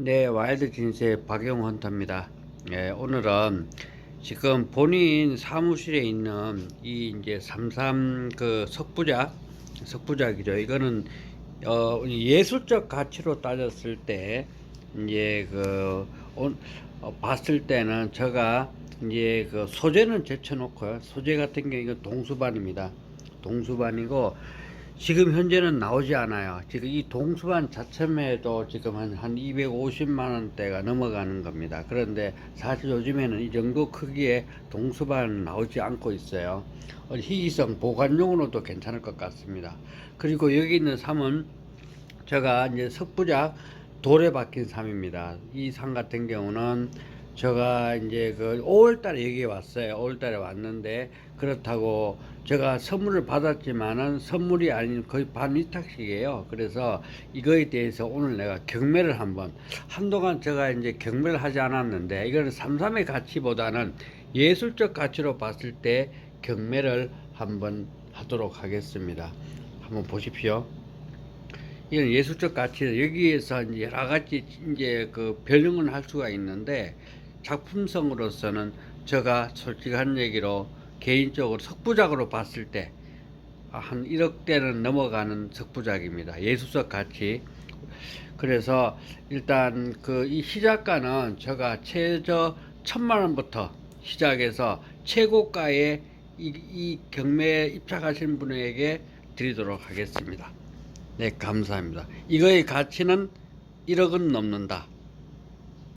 네, 와일드 진세 박영 헌터입니다. 예, 오늘은 지금 본인 사무실에 있는 이 이제 삼삼 그 석부작, 석부작이죠. 이거는 어, 예술적 가치로 따졌을 때 이제 그 온, 어, 봤을 때는 제가 이제 그 소재는 제쳐놓고요. 소재 같은 경우 이거 동수반입니다. 동수반이고 지금 현재는 나오지 않아요. 지금 이 동수반 자체에도 지금 한, 한 250만 원대가 넘어가는 겁니다. 그런데 사실 요즘에는 이 정도 크기의 동수반 나오지 않고 있어요. 어, 희귀성 보관용으로도 괜찮을 것 같습니다. 그리고 여기 있는 삼은 제가 이제 석부작 돌에 박힌 삼입니다. 이 삼 같은 경우는 제가 이제 그 5월달에 여기 왔어요. 5월달에 왔는데 그렇다고 제가 선물을 받았지만은 선물이 아닌 거의 반위탁식이에요. 그래서 이거에 대해서 오늘 내가 경매를 한번 한동안 제가 이제 경매를 하지 않았는데 이거는 삼삼의 가치보다는 예술적 가치로 봤을 때 경매를 한번 하도록 하겠습니다. 한번 보십시오. 이건 예술적 가치 여기에서 여러 가지 이제 그 변형을 할 수가 있는데 작품성으로서는 제가 솔직한 얘기로 개인적으로 석부작으로 봤을 때 한 1억대는 넘어가는 석부작입니다. 예술적 가치. 그래서 일단 그 이 시작가는 제가 최저 천만 원부터 시작해서 최고가의 이, 이 경매에 입장하신 분에게 드리도록 하겠습니다. 네, 감사합니다. 이거의 가치는 1억은 넘는다.